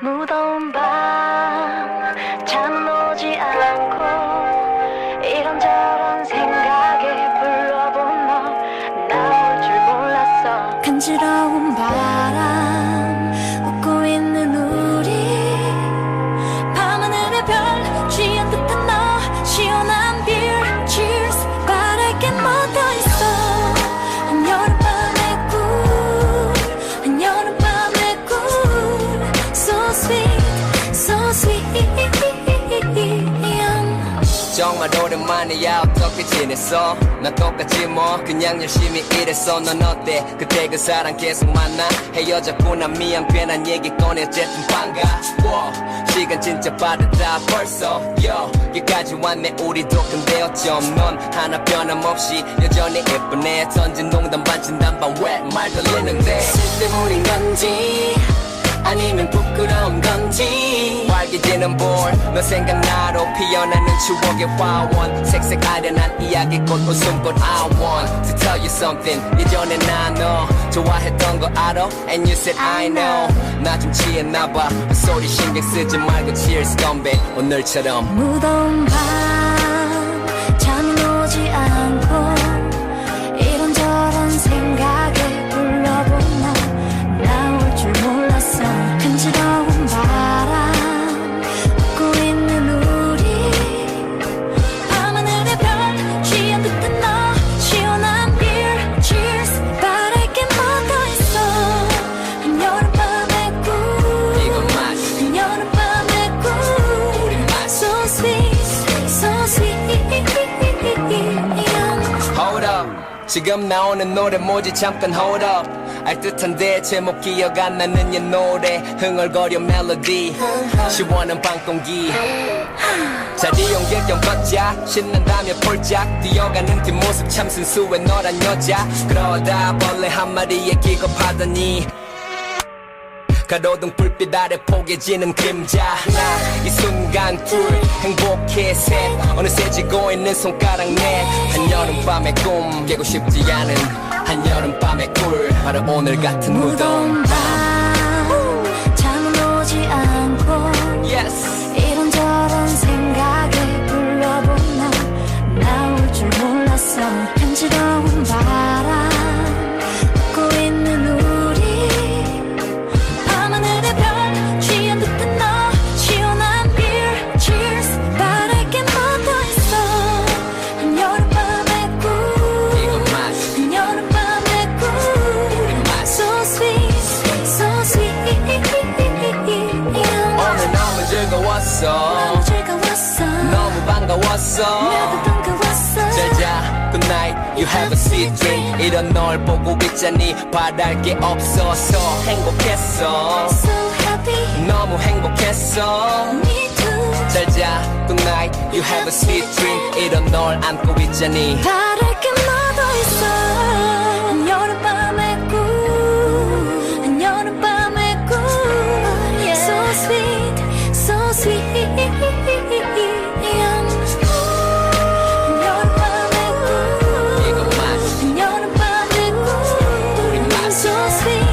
무더운 밤잠 오지 않고 이런저런 생각에 불러본 너 나올 줄 몰랐어. 간지러운 정말 오랜만이야. 어떻게 지냈어 나 똑같지 뭐 그냥 열심히 일했어 넌 어때? 그때 그 사람 계속 만나? 헤어졌구나. 미안. 괜한 얘기 꺼내. 어쨌든 반가워. 시간 진짜 빠르다. 벌써. 여기까지 왔네. 우리도 근데 어쩜 넌 하나 변함없이 여전히 예쁘네. 던진 농담 반 진 담 반 왜 말 돌리는데? 쓸데물인 건지 아니면 부끄러운 건지. 활기지는 볼너 생각나로 피어나는 추억의 화원. 색색 아련한 이야기꽃 웃음꽃 I want to tell you something. 예전에 나너 좋아했던 거 알아? And you said I know. 나 좀 취했나봐. 그 소리 신경 쓰지 말고 cheers 건배 오늘처럼. 무더운 밤 지금 나오는 노래 뭐지? 잠깐 hold up. 알듯한데 제목 기억 안 나는 옛 노래. 흥얼거려 멜로디. 시원한 밤 공기. 자리 겸 걷자. 신난다며 폴짝. 뛰어가는 뒷모습 참 순수해. 너란 여자. 그러다 벌레 한 마리에 기겁하더니 가로등 불빛 아래 포개지는 그림자. 이 순간 둘 행복해. 셋 어느새 지고 있는 손가락. 넷 한여름밤의 꿈. 깨고 싶지 않은 한여름밤의 꿀. 바로 오늘 같은 무더운 밤 즐거웠어 너무 즐거웠어 너무 반가웠어 나도 반가웠어 잘자 good night you have a sweet dream 이런 널 보고 있자니 바랄 게 없어서 행복했어 So happy, 너무 행복했어 me too 잘자 good night you have a sweet dream 이런 널 안고 있자니 바랄 게 feels sweet.